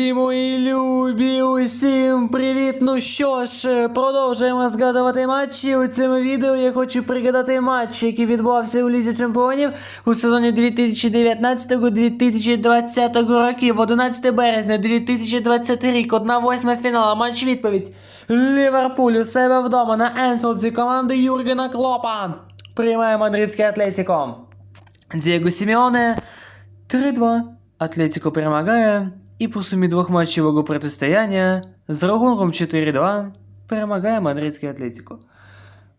Друзі мої любі, усім привіт! Ну що ж, продовжуємо згадувати матчі. У цьому відео я хочу пригадати матч, який відбувався у Лізі Чемпіонів у сезоні 2019-2020 років, 11 березня 2020 рік, 1-8 фінала, матч відповідь. Ліверпуль у себе вдома на Енфілді команди Юргена Клопа. Приймає мадридське Атлетіко. Дієго Сімеоне 3-2. Атлетико перемагає і по сумі двох матчевого протистояння з рахунком 4-2 перемагає мадридський Атлетіко.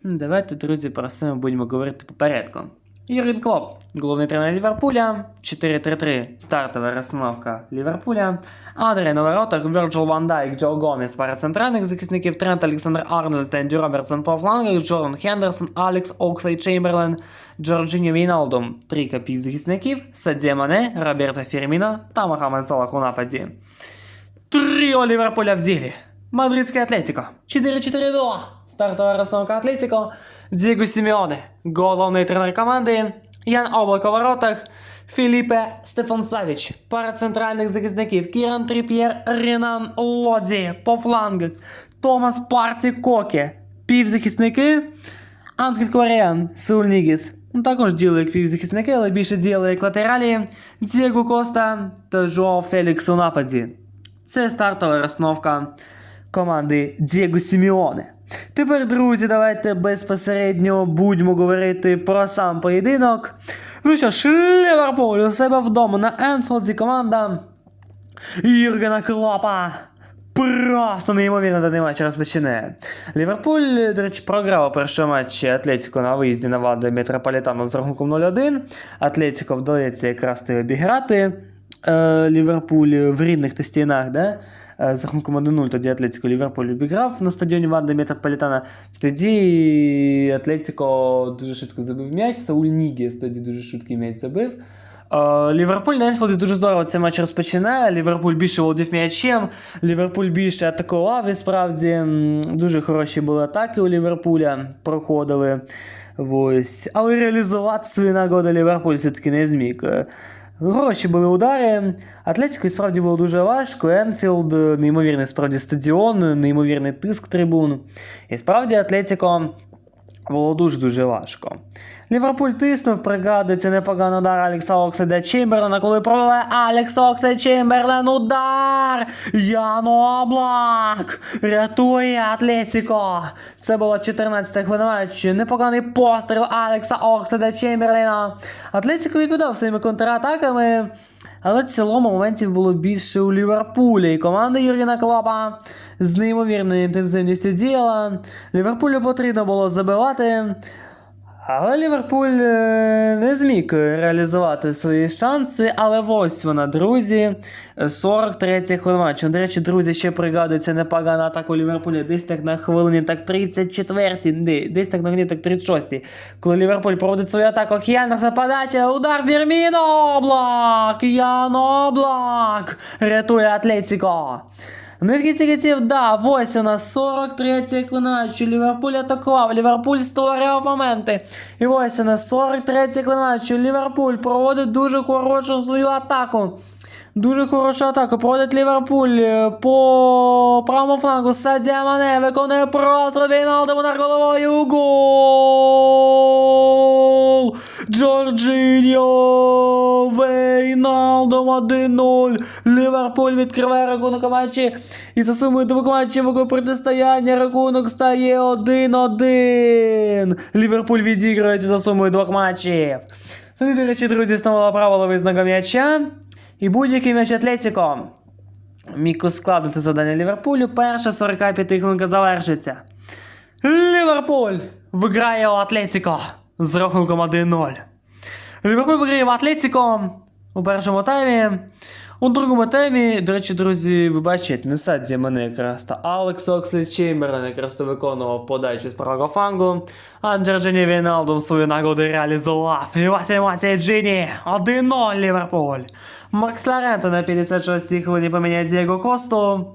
Давайте, друзі, про це будемо говорити по. Юрген Клоп, головний тренер Ліверпуля, 4-3-3, стартова розстановка Ліверпуля, Андре на воротах, Вірджил Ван Дайк, Джо Гомес, пара центральних захисників, Трент Олександр Арнольд та Робертсон по флангах, Джордан Хендерсон, Алекс Оксей Чемберлен, Джорджиньо Війналдум, трійка півзахисників, Садія Мане, Роберто Фірміно та Мохамед Салах у нападі. Тріо Ліверпуля в ділі. Мадридське Атлетико. 4-4-2. Стартова розстановка Атлетико. Діго Сімеоне. Головний тренер команди. Ян Облак у воротах. Філіпе Стефан Савіч. Пара центральних захисників. Кіран Тріп'єр, Ренан Лодзі. По флангах. Томас Парті Коке. Півзахисники. Ангель Коріан, Сеул Нігіс. Ну, Також діли як півзахисники, але більше діяли як латералі. Дієго Коста та Жоао Фелікс у нападі. Це стартова розстановка команди Дієго Сіміоне. Тепер, друзі, давайте безпосередньо будемо говорити про сам поєдинок. Ну що ж, Ліверпуль у себе вдома на Енфілді команда Юргена Клопа. Просто неймовірно даний матч розпочинає. Ліверпуль, до речі, програв у першому матчі Атлетико на виїзді на Ваде Метрополітану з рахунком 0-1. Атлетико вдається якраз обіграти. Е, Ліверпуль в рідних та стінах, да? Е, з рахунком 1-0 тоді Атлетико Ліверпуль обіграв на стадіоні Ванда Метрополітана. Тоді Атлетико дуже швидко забив м'яч. Сауль Нігес тоді дуже швидкий м'яч забив. Е, Ліверпуль на Енфілді дуже здорово цей матч розпочинає. Ліверпуль більше володів м'ячем, Ліверпуль більше атакував і справді дуже хороші були атаки у Ліверпуля проходили. Ось. Але реалізувати свої нагоди Ліверпуль все-таки не зміг. Е, Хороші були удари. Атлетико справді було дуже важко. Енфілд, е, неймовірний справді стадіон, неймовірний тиск трибун. І справді Атлетико було дуже-дуже важко. Ліверпуль тиснув, пригадується непоганий удар Алекса Оксида Чемберлена, коли провели Алекс Оксид Чемберлен удар! Ян Облак! Рятує Атлетико! Це було 14 хвилина. Непоганий постріл Алекса Оксида Чемберлена. Атлетико відповідав своїми контратаками. Але в цілому моментів було більше у Ліверпуля і команда Юргена Клопа з неймовірною інтенсивністю діяла. Ліверпулю потрібно було забивати. Але Ліверпуль е, не зміг реалізувати свої шанси, але ось вона, друзі. 43 хвилина матчу. До речі, друзі, ще пригадується непогана атака у Ліверпуля. Десь так на хвилині так 34-й, десь так на хвилині так 36-й. Коли Ліверпуль проводить свою атаку, Х'янерса подача, удар Фірміно, Облак, Ян рятує Атлетико. І в кінці кінців, да, ось у нас 43 матчу. Ліверпуль атакував, Ліверпуль створював моменти. І ось у нас 43 матчу. Ліверпуль проводить дуже хорошу свою атаку. Дуже хорошу атаку. Проводить Ліверпуль е, по правому флангу. Садія Мане виконує просто Війналдом удар головою. Гол! Джорджиньо! Вейналдом 1-0. Ліверпуль відкриває рахунок матчі. І за сумою двох матчевого протистояння рахунок стає 1-1. Ліверпуль відіграється за сумою двох матчів. Тоді, до речі, друзі, становила правило визнака м'яча. І будь-який м'яч Атлетіко. міг ускладнити завдання Ліверпулю. Перша 45 хвилинка завершиться. Ліверпуль виграє у Атлетіко з рахунком 1-0. Ліверпуль виграє в Атлетіко у першому таймі. У другому темі, до речі, друзі, ви бачите, не садзі мене якраз та Алекс Окслі Чемберлен якраз то виконував подачу з правого фангу. а Джорджині Віналдум свою нагоду реалізував. І ось емоція Джині. 1-0 Ліверпуль. Маркс Лоренто на 56-й хвилині поміняє Дієго Косту.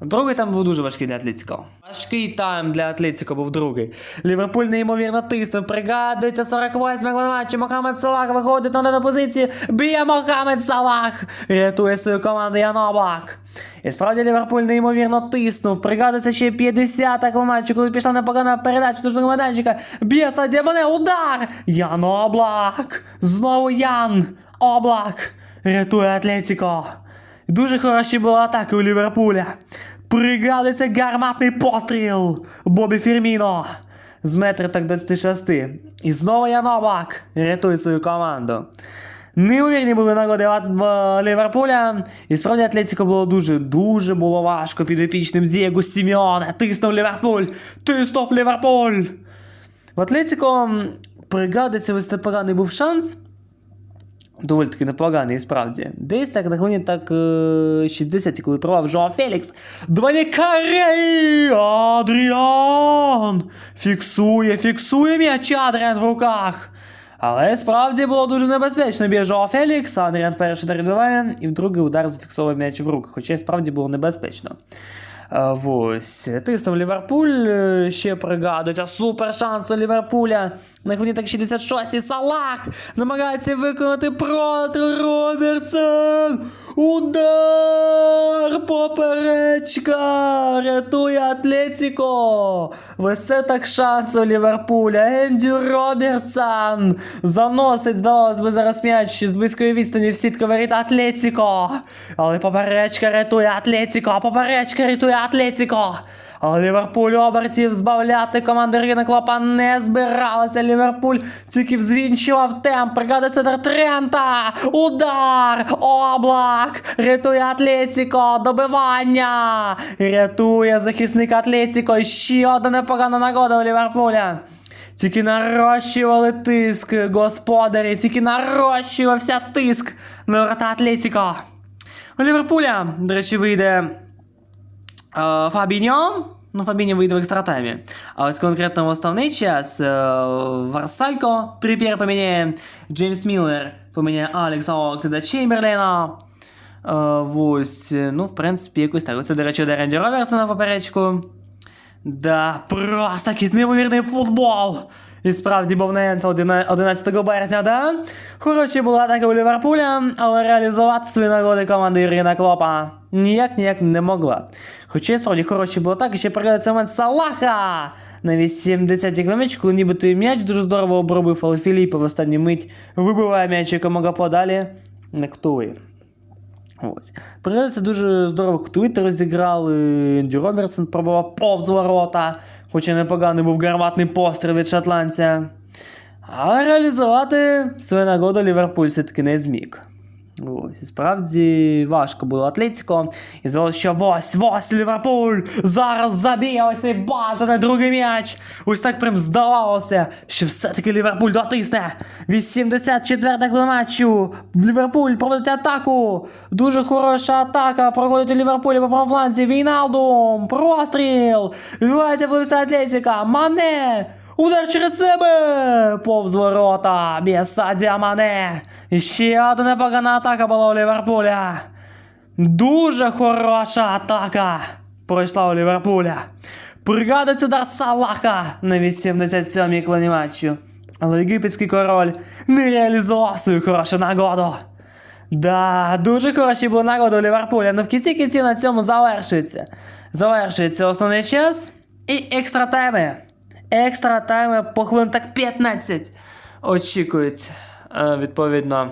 Другий там був дуже важкий для Атлетико. Важкий тайм для Атлетико був другий. Ліверпуль неймовірно тиснув. Пригадується 48 хвилин матчі. Мохамед Салах виходить на позиції. Б'є Мохамед Салах. Рятує свою команду Ян Облак. І справді Ліверпуль неймовірно тиснув. Пригадується ще 50-та матчу, коли пішла непогана передача до майданчика. Б'є Садія Мане, удар! Ян Облак! Знову Ян Облак! Рятує Атлетіко! Дуже хороші були атаки у Ліверпуля. Пригадується гарматний постріл Бобі Фірміно з метра так 26. І знову Ян Облак рятує свою команду. Неймовірні були нагоди в Ліверпуля. І справді Атлетіко було дуже, дуже було важко під епічним Зієго Сіміоне. Тиснув Ліверпуль! Тиснув Ліверпуль! В Атлетіко пригадується, ось непоганий був шанс. Доволі таки непоганий, справді. Десь так на хвилині так е, 60, коли провав Жоа Фелікс. Двоє Карей! Адріан! Фіксує, фіксує м'яч Адріан в руках. Але справді було дуже небезпечно. Б'є Жоа Фелікс, Адріан перший удар відбиває, і в другий удар зафіксовує м'яч в руках, хоча справді було небезпечно. Ось. Тиснув Ліверпуль, е, ще пригадується супер шанс у Ліверпуля. На хвилині так 66-й Салах намагається виконати проти Робертсон. Удар! Поперечка! Рятує Атлетіко! Весе так шанс у Ліверпуля. Ендю Робертсон заносить, здавалось би, зараз м'яч з близької відстані в сітку воріт Атлетіко. Але поперечка рятує Атлетіко, поперечка рятує Атлетіко. Але Ліверпуль обертів збавляти команду Ріна Клопа не збиралася. Ліверпуль тільки взвінчував темп. Бригада центр Трента. Удар! Облак! Рятує Атлетіко! Добивання! Рятує захисник Атлетіко. Ще одна непогана нагода у Ліверпуля. Тільки нарощували тиск, господарі, тільки нарощувався тиск на врата Атлетіко. У Ліверпуля, до речі, вийде Фабіньо. Ну, Фабіньо вийде в екстратаймі. А ось конкретно в основний час е, Варсалько Трип'єр поміняє Джеймс Міллер поміняє Алекса Оксида Чемберлена. Е, ось, е, ну, в принципі, якось так. Ось, до речі, удар Ренді Робертсона в поперечку. Да, просто якийсь неймовірний футбол. І справді був на 11 березня, да? Хороші була атака у Ліверпуля, але реалізувати свої нагоди команди Ірина Клопа ніяк ніяк не могла. Хоча і справді хороші були атаки, ще пригадається момент Салаха на 80-й кілометрі, коли нібито і м'яч дуже здорово обробив, але Філіппо в останню мить вибиває м'яч якомога подалі на ктули. Ось. Пригадається дуже здорово Ктуїти розіграли. Енді Робертсон пробував повз ворота, хоч і непоганий був гарматний постріл від шотландця. А реалізувати свою нагоду Ліверпуль все-таки не зміг. Ось, справді важко було Атлетико. І здалося, що ось, ось Ліверпуль зараз заб'є ось цей бажаний другий м'яч. Ось так прям здавалося, що все-таки Ліверпуль дотисне. 84-та хвилина матчу. Ліверпуль проводить атаку. Дуже хороша атака. Проходить у Ліверпулі по фланзі. Війналдум. Простріл. Відбувається в Атлетика. Мане. Удар через себе! Повз ворота! Бєсадія Мане! Ще одна непогана атака була у Ліверпуля. Дуже хороша атака пройшла у Ліверпуля. Пригадується удар Салаха на 87-й клані матчу. Але єгипетський король не реалізував свою хорошу нагоду. Да, дуже хороші були нагоди у Ліверпуля, але в кінці кінці на цьому завершується. Завершується основний час і екстра тайми. Екстра тайми по хвилин так 15 очікують, е, відповідно,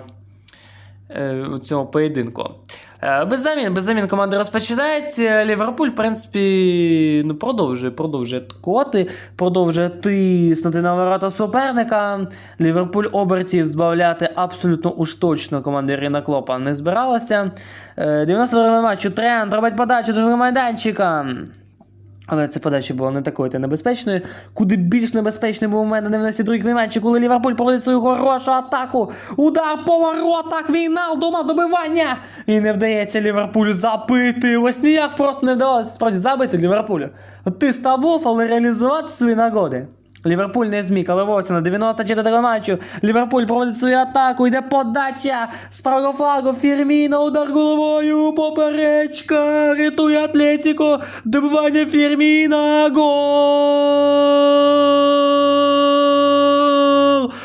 е, у цьому поєдинку. Е, Без замін, без замін команда розпочинається. Ліверпуль, в принципі, ну, продовжує, продовжує атакувати, продовжує тиснути на ворота суперника. Ліверпуль обертів збавляти абсолютно уж точно команда Ірина Клопа не збиралася. Е, 92 матчу тренд робить подачу до майданчика. Але ця подача була не такою та небезпечною. Куди більш небезпечним був у мене на 92-й матчі, коли Ліверпуль проводить свою хорошу атаку. Удар по воротах, Війналдума, добивання! І не вдається Ліверпулю забити. Ось ніяк просто не вдалося справді забити Ліверпулю. Ти був, але реалізувати свої нагоди. Ліверпуль не зміг, але ось на 94-го матчу Ліверпуль проводить свою атаку, йде подача з правого флагу Фірміно, удар головою, поперечка, рятує Атлетіко, добивання Фірміна, гол!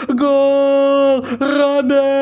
Гол! Роберто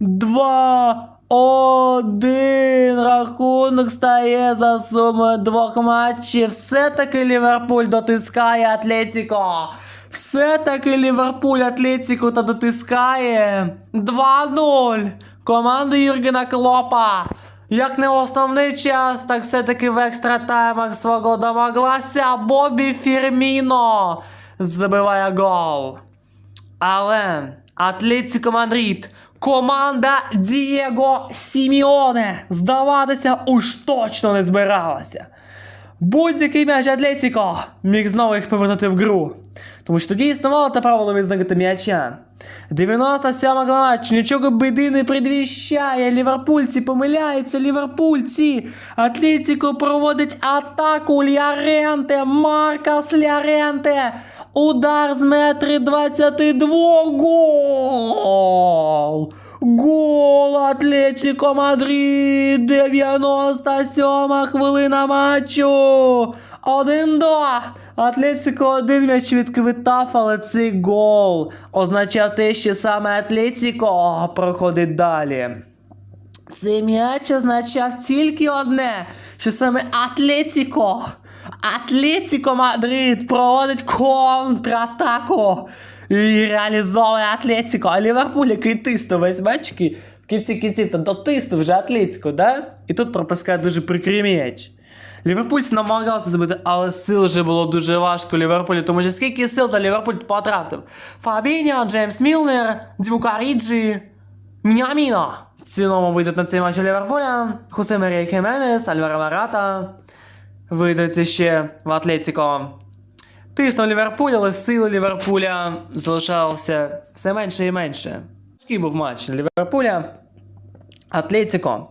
2-1. 2-1. Рахунок стає за сумою двох матчів. Все-таки Ліверпуль дотискає Атлетіко. Все-таки Ліверпуль Атлетіку та дотискає. 2-0. Команда Юргена Клопа. Як не основний час, так все-таки в екстра таймах свого домоглася Бобі Фірміно забиває гол. Але Атлетико Мадрид, команда Дієго Сіміоне, здаватися уж точно не збиралася. Будь-який м'яч Атлетико міг знову їх повернути в гру. Тому що тоді існувало те правило визнати м'яча. 97 матч, нічого биди не предвіщає. Ліверпульці помиляються, ліверпульці. Атлетико проводить атаку Ляренте, Маркас Ляренте. Удар з метри 22. Гол! Гол Атлетико Мадрид! 97 хвилина матчу! Один до. Атлетико один м'яч відквитав, але цей гол означав те, що саме Атлетико проходить далі. Цей м'яч означав тільки одне, що саме Атлетико, Атлетико Мадрид проводить контратаку і реалізовує Атлетико. А Ліверпуль, який тиснув весь матчки, в кінці кінців та дотиснув вже Атлетико, да? І тут пропускає дуже прикрий м'яч. Ліверпульці намагався забити, але сил вже було дуже важко Ліверпулю, тому що скільки сил та Ліверпуль потратив. Фабіньо, Джеймс Мілнер, Дівукаріджі, Мінаміно. В цілому вийдуть на цей матч Ліверпуля. Хосе Марія Хеменес, Альваро Марата. Вийдуть ще в Атлетико. Тиснув Ліверпуль, але сили Ліверпуля залишалося все менше і менше. Такий був матч Ліверпуля. Атлетико.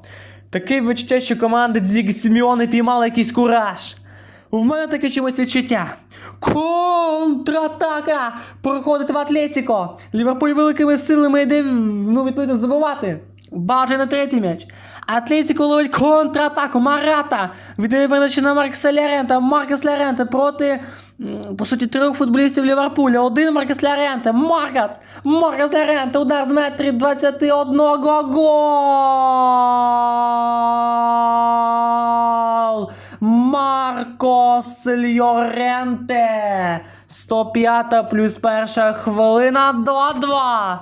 Таке відчуття, що команди Дзіг Сіміони піймали якийсь кураж. В мене таке чомусь відчуття. Контратака! Проходить в Атлетико. Ліверпуль великими силами йде, ну, відповідно, забивати. Бажає на третій м'яч. Атлетико ловить контратаку. Марата віддає передачу на Маркса Лярента. Маркес Лярента проти, по суті, трьох футболістів Ліверпуля. Один Маркес Лярента. Маркас. Маркес Лярента. Удар з метрі 21. Гол! Маркос Льоренте. 105 плюс перша хвилина 2-2.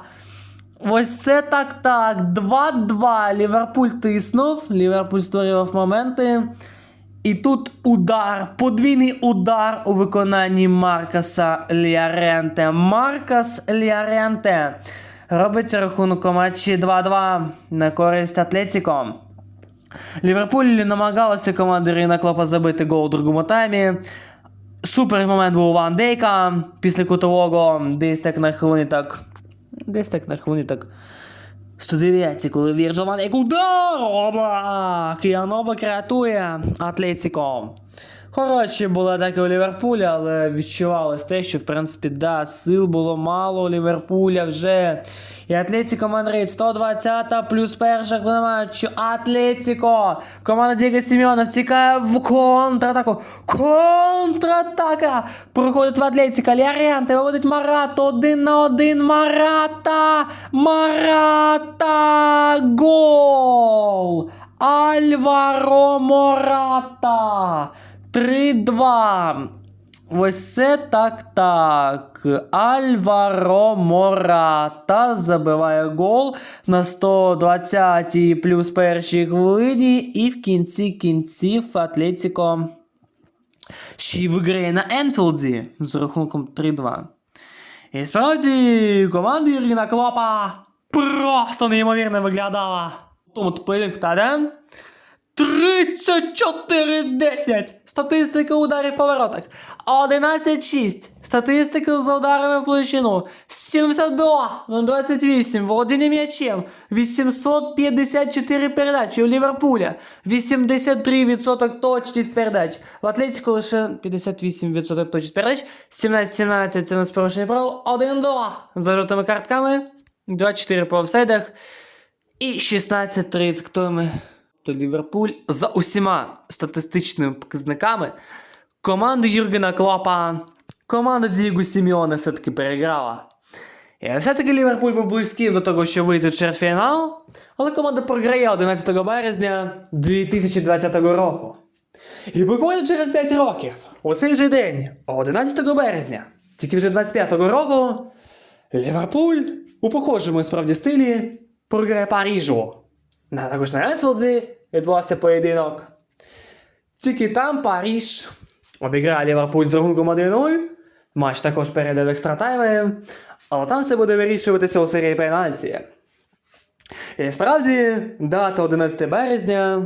Ось це так так. 2-2. Ліверпуль тиснув. Ліверпуль створював моменти. І тут удар, подвійний удар у виконанні Маркаса Ліаренте. Маркас Ліаренте робить рахунок у матчі 2-2 на користь Атлетіко. Ліверпуль намагалася команда Ріна Клопа забити гол у другому таймі. Супер момент був у Ван Дейка після кутового, десь так на хвилині так. Десь так на хвилині так. 109, коли Вірджован, як удар! Оба! Кіаноба креатує Атлетіко. Хороші були атаки у Ліверпуля, але відчувалось те, що в принципі да, сил було мало у Ліверпуля вже. І Атлетіко Мадрид 120 плюс перша матчу. Атлетіко. Команда Діга Сімеона втікає в контратаку. Контратака. Проходить в Атлетіко. Ляріанте виводить Марата. Один на один. Марата. Марата. Гол. Альваро Мората. 3-2. Ось це так так. Альваро Мората забиває гол на 120-й плюс першій хвилині. І в кінці кінців Атлетіко ще й виграє на Енфілді з рахунком 3-2. І справді команда Юргена Клопа просто неймовірно виглядала. Тому поєдинку та 34-10. Статистика ударів по воротах. 11-6. Статистика за ударами в площину. 72 на 28. Володіння м'ячем. 854 передачі у Ліверпуля. 83% точність передач. В Атлетико лише 58% точність передач. 17-17 це не порушення правил. 1-2 за жовтими картками. 24 по офсайдах. І 16 ризиктуємо. То Ліверпуль за усіма статистичними показниками команда Юргена Клопа, команда Дієго Сіміоне все-таки переграла. І все-таки Ліверпуль був близьким до того, що вийти в чвертьфінал, але команда програє 11 березня 2020 року. І буквально через 5 років, у цей же день, 11 березня, тільки вже 25-го року, Ліверпуль у похожому справді стилі програє Парижу. Також на Енфілді відбувався поєдинок. Тільки там Париж обіграє Ліверпуль з рахунком 1-0. Матч також перейде в екстратайми, але там все буде вирішуватися у серії пенальті. І справді, дата 11 березня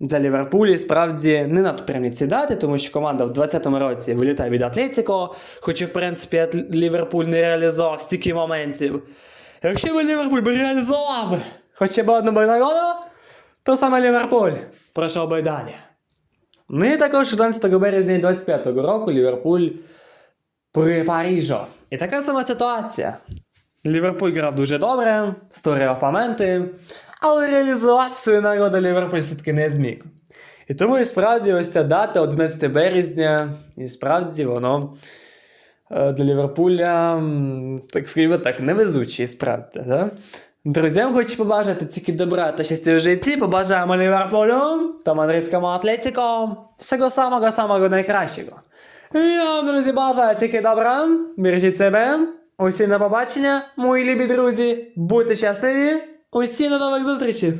для Ліверпулі справді не надто ці дати, тому що команда в 20-му році вилітає від Атлетіко, хоча, в принципі, Ліверпуль не реалізував стільки моментів. Якщо б Ліверпуль би реалізував хоча б одну нагоду, то саме Ліверпуль пройшов би далі. Ну і також 11 березня 25-го року Ліверпуль при Парижу. І така сама ситуація. Ліверпуль грав дуже добре, створював моменти, але реалізувати свою нагоду Ліверпуль все-таки не зміг. І тому і справді ось ця дата 11 березня, і справді воно е, для Ліверпуля, так скажімо так, невезучий, справді. Да? Друзям хочу побажати тільки добра та щастя в житті. Побажаємо Ліверпулю та мадридському Атлетіко всього самого самого найкращого. Я вам, друзі, бажаю тільки добра, бережіть себе. Усім на побачення, мої любі друзі. Будьте щасливі. Усім до нових зустрічей.